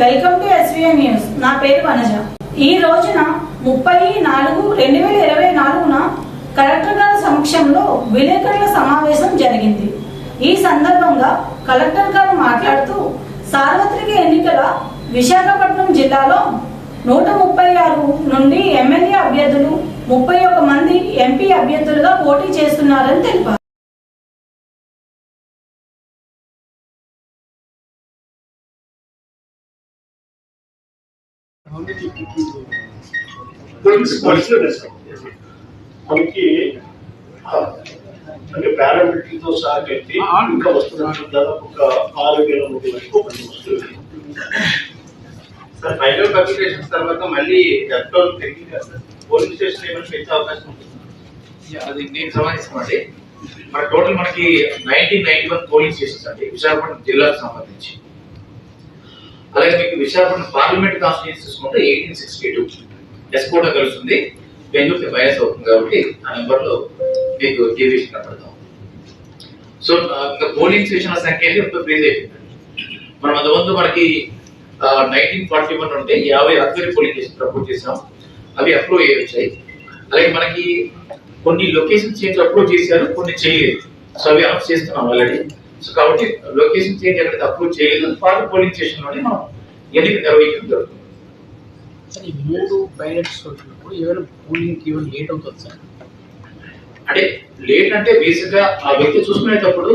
Welcome to SVI news. నా పేరు వనజ. ఈ రోజున ముప్పై నాలుగు రెండు వేల ఇరవై నాలుగున కలెక్టర్ గారి సమక్షంలో విలేకరుల సమావేశం జరిగింది. ఈ సందర్భంగా కలెక్టర్ గారు మాట్లాడుతూ సార్వత్రిక ఎన్నికల విశాఖపట్నం జిల్లాలో నూట ముప్పై ఆరు నుండి ఎమ్మెల్యే అభ్యర్థులు ముప్పై ఒక్క మంది ఎంపీ అభ్యర్థులుగా పోటీ చేస్తున్నారని తెలిపారు. మనకి అంటే పారామిలిటరీతో సహా కలిపి ఇంకా వస్తున్నట్టు దాదాపు ఒక ఆరు వేల మంది వరకు వస్తుంది సార్ ఫైనల్ పబ్లికేషన్స్ తర్వాత మళ్ళీ ఎఫ్టోల్ సార్ పోలీస్ స్టేషన్ ఏమైనా పెంచే అవకాశం ఉంటుంది అది నేను సమాధిస్తామండి మన టోటల్ మనకి nineteen ninety one polling stations అండి. విశాఖపట్నం జిల్లాకు సంబంధించి. అలాగే మీకు విశాఖపట్నం పార్లమెంట్ కాన్స్టిట్యూన్స్ చూసుకుంటే ఎయిటీన్ సిక్స్టీ టూ ఎస్ కూడా కలుస్తుంది బెంగళూరు బయస్ అవుతుంది కాబట్టి ఆ నెంబర్లో మీకు డివిజన్ కనపడతాం. సో ఇంకా పోలింగ్ స్టేషన్ల సంఖ్య అనేది ఇప్పుడు ప్లేస్ అయిపోయింది. మనం అంతకుముందు మనకి నైన్టీన్ ఫార్టీ వన్ ఉంటే యాభై అక్వరీ పోలింగ్ స్టేషన్ అప్రూవ్ చేసాం అవి అప్రూవ్ అయ్యి వచ్చాయి. అలాగే మనకి కొన్ని లొకేషన్ చేంజ్ అప్రూవ్ చేశారు కొన్ని చేయలేదు. సో అవి అనౌన్స్ చేస్తున్నాం ఆల్రెడీ సో కాబట్టి లొకేషన్ చేంజ్ ఎక్కడ అప్రూవ్ చేయలేదు. పాత పోలింగ్ స్టేషన్లోనే మనం ఎన్నిక నిర్వహించడం జరుగుతుంది. సార్ ఈ మూడు బ్యాలెట్స్ వచ్చినప్పుడు ఏమైనా పోలింగ్ ఏమైనా లేట్ అవుతుంది సార్? అంటే లేట్ అంటే బేసిక్గా ఆ వ్యక్తి చూసుకునేటప్పుడు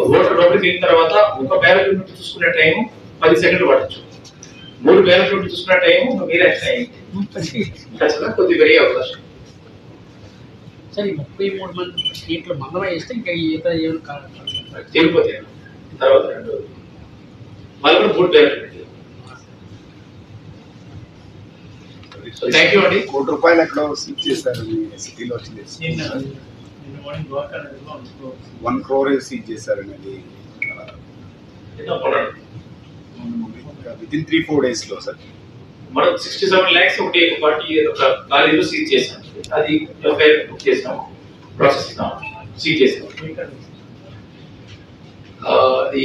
ఓటర్ లోపలికి వెళ్ళిన తర్వాత ఒక బ్యాలెట్ నుండి చూసుకునే టైం పది సెకండ్లు పడచ్చు మూడు బ్యాలెట్ నుండి చూసుకునే టైం మీరే ఖచ్చితంగా కొద్ది పెరిగే అవకాశం. సార్ ఈ ముప్పై మూడు మంది సీట్లు మందమే వేస్తే ఇంకా ఈత ఏమైనా తేలిపోతాయి. తర్వాత రెండు. మళ్ళీ మూడు బ్యాలెట్ సో థ్యాంక్ యూ అండి కోటి రూపాయలు ఎక్కడో సీజ్ చేశారు సిటీలో వచ్చింది వన్ క్రోర్ సీజ్ చేశారు. అనేది విత్ ఇన్ త్రీ ఫోర్ డేస్లో సార్ మనం సిక్స్టీ సెవెన్ ల్యాక్స్ ఒకటి పార్టీ ఒక కాలేజీలో సీజ్ చేసాం అది ఎఫ్ఐఆర్ బుక్ చేసాం ప్రాసెస్ సీజ్ చేసాం ఆ, అది.